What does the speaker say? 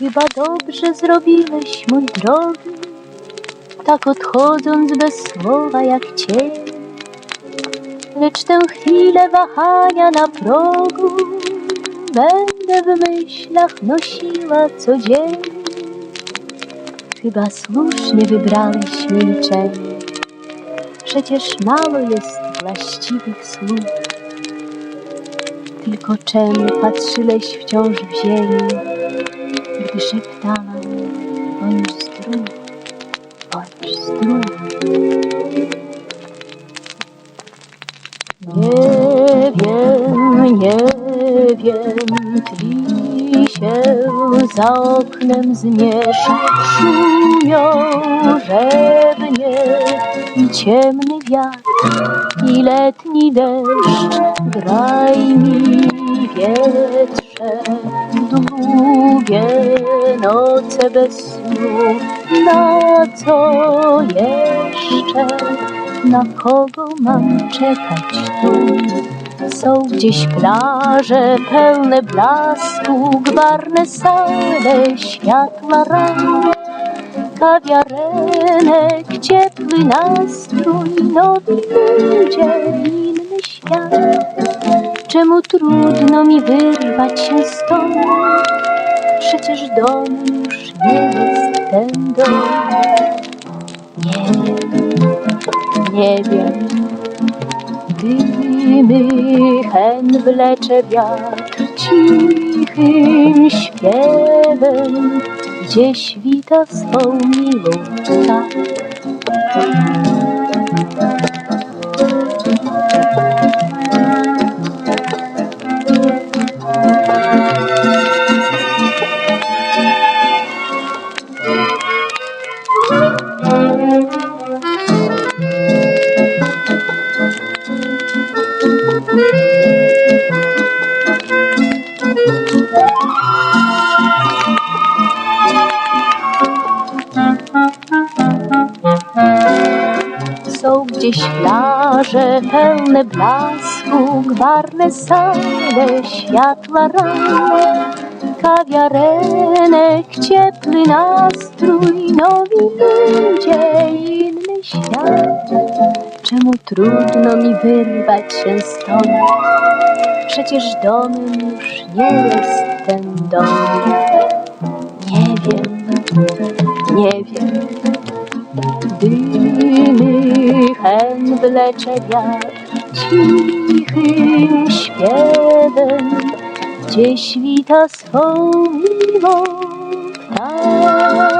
Chyba dobrze zrobiłeś, mój drogi, tak odchodząc bez słowa jak cień. Lecz tę chwilę wahania na progu będę w myślach nosiła co dzień. Chyba słusznie wybrałeś milczenie, przecież mało jest właściwych słów. Tylko czemu patrzyłeś wciąż w ziemię, gdy szeptałam, bądź zdrów, bądź zdrów. Nie wiem, nie wiem, tli się za oknem zmiesza, szumią żebnie i ciemny wiatr i letni deszcz. Graj mi wietrze, długie noce bez snu, na co jeszcze? Na kogo mam czekać tu? Są gdzieś plaże pełne blasku, gwarne sale światła ran. Kawiarenek, ciepły nastrój, nowi ludzie, inny świat. Czemu trudno mi wyrwać się stąd? Przecież dom już nie jest ten dom. Nie wiem, nie wiem. Dymy hen wlecze wiatr cichym śpiewem, gdzieś wita swą miłą. Gdzieś plaże pełne blasku, gwarne sale światła ran. Kawiarenek, ciepły nastrój, nowi ludzie, inny świat. Czemu trudno mi wyrwać się stąd? Przecież domem już nie jest ten dom. Nie wiem, hen wlecze wiatr cichym śpiewem, gdzieś wita swą miłą tak.